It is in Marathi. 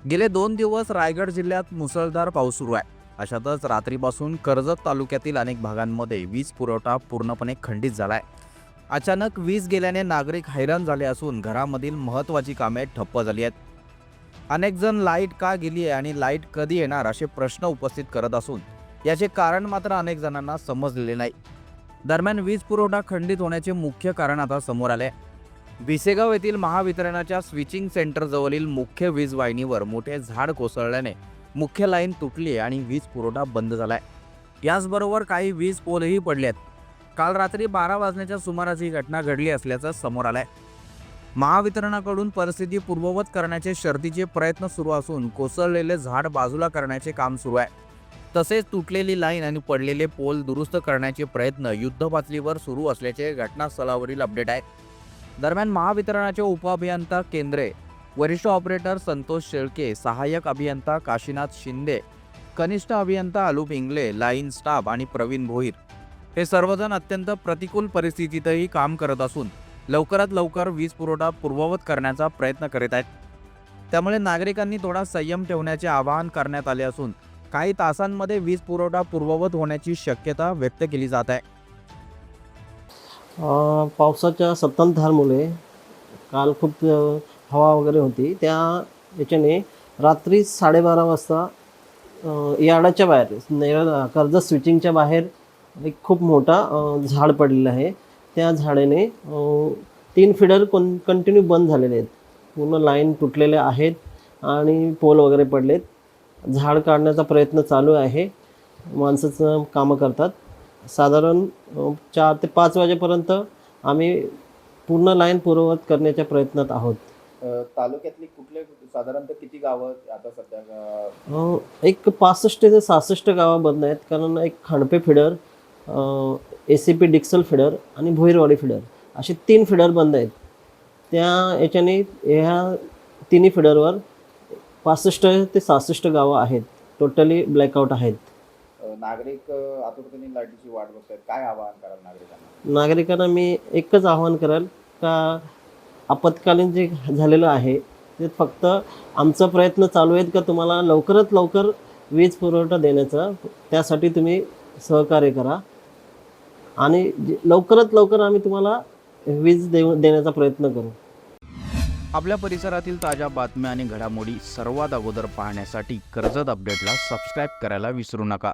गेले दोन दिवस रायगड जिल्ह्यात मुसळधार पाऊस सुरू आहे. अशातच रात्रीपासून कर्जत तालुक्यातील अनेक भागांमध्ये वीज पुरवठा पूर्णपणे खंडित झाला आहे अचानक वीज गेल्याने नागरिक हैराण झाले असून घरामधील महत्त्वाची कामे ठप्प झाली आहेत. अनेक जण लाइट का गेली आहे आणि लाइट कधी येणार असे प्रश्न उपस्थित करत असून याचे कारण मात्र अनेक जणांना समजलेले नाही. दरम्यान वीज पुरवठा खंडित होण्याचे मुख्य कारण आता समोर आले भिसेगाव येथील महावितरणाच्या स्विचिंग सेंटरजवळील मुख्य वीज वाहिनीवर मोठे झाड कोसळल्याने मुख्य लाईन तुटली आणि वीज पुरवठा बंद झालाय. याचबरोबर काही वीज पोलही पडले आहेत काल रात्री बारा वाजण्याच्या सुमारास ही घटना घडली असल्याचं समोर आलंय. महावितरणाकडून परिस्थिती पूर्ववत करण्याचे शर्तीचे प्रयत्न सुरू असून कोसळलेले झाड बाजूला करण्याचे काम सुरू आहे. तसेच तुटलेली लाईन आणि पडलेले पोल दुरुस्त करण्याचे प्रयत्न युद्धपातळीवर सुरू असल्याचे घटनास्थळावरील अपडेट आहे. दरम्यान महावितरणाचे उपअभियंता केंद्रे वरिष्ठ ऑपरेटर संतोष शेळके सहाय्यक अभियंता काशीनाथ शिंदे कनिष्ठ अभियंता अलूप इंगले लाईन स्टाफ आणि प्रवीण भोईर. हे सर्वजण अत्यंत प्रतिकूल परिस्थितीतही काम करत असून लवकरात लवकर वीज पुरवठा पूर्ववत करण्याचा प्रयत्न करीत आहेत. त्यामुळे नागरिकांनी थोडा संयम ठेवण्याचे आवाहन करण्यात आले असून काही तासांमध्ये वीज पुरवठा पूर्ववत होण्याची शक्यता व्यक्त केली जात आहे. पावसाच्या संततधारमुळे काल खूप हवा वगैरे होती. त्या याच्याने रात्री साडेबारा वाजता यार्डाच्या बाहेर नेरळ कर्जत स्विचिंगच्या बाहेर एक खूप मोठा झाड पडलेलं आहे. त्या झाडाने तीन फिडर कोण कंटिन्यू बंद झालेले आहेत. पूर्ण लाईन तुटलेल्या आहेत आणि पोल वगैरे पडलेत. झाड काढण्याचा प्रयत्न चालू आहे. माणसाचं कामं करतात. साधारण चार ते पाच वाजेपर्यंत आम्ही पूर्ण लाईन पूर्ववत करण्याच्या प्रयत्नात आहोत. तालुक्यातली कुठले साधारणतः किती गावं आता सध्या एक पासष्ट ते सहासष्ट गावं बंद आहेत. कारण एक Khandpe feeder A C P Dixal feeder आणि भोईरवाडी फिडर असे तीन फिडर बंद आहेत. त्या याच्याने ह्या तिन्ही फिडरवर पासष्ट ते सहासष्ट गावं आहेत. टोटली ब्लॅकआउट आहेत. नागरिक आतुरतेने लाईटीची वाट बघतायत. काय आवाहन कराल नागरिकांना? नागरिकांना मी एकच आवाहन कराल का आपत्कालीन जे झालेलं आहे ते फक्त आमचा प्रयत्न चालू आहेत का तुम्हाला लवकरात लवकर वीज पुरवठा देण्याचा त्यासाठी तुम्ही सहकार्य करा. आणि जे- लवकरात लवकर आम्ही तुम्हाला वीज देऊ देण्याचा प्रयत्न करू. आपल्या परिसरातील ताज्या बातम्या आणि घडामोडी सर्वात अगोदर पाहण्यासाठी कर्जत अपडेटला सबस्क्राईब करायला विसरू नका.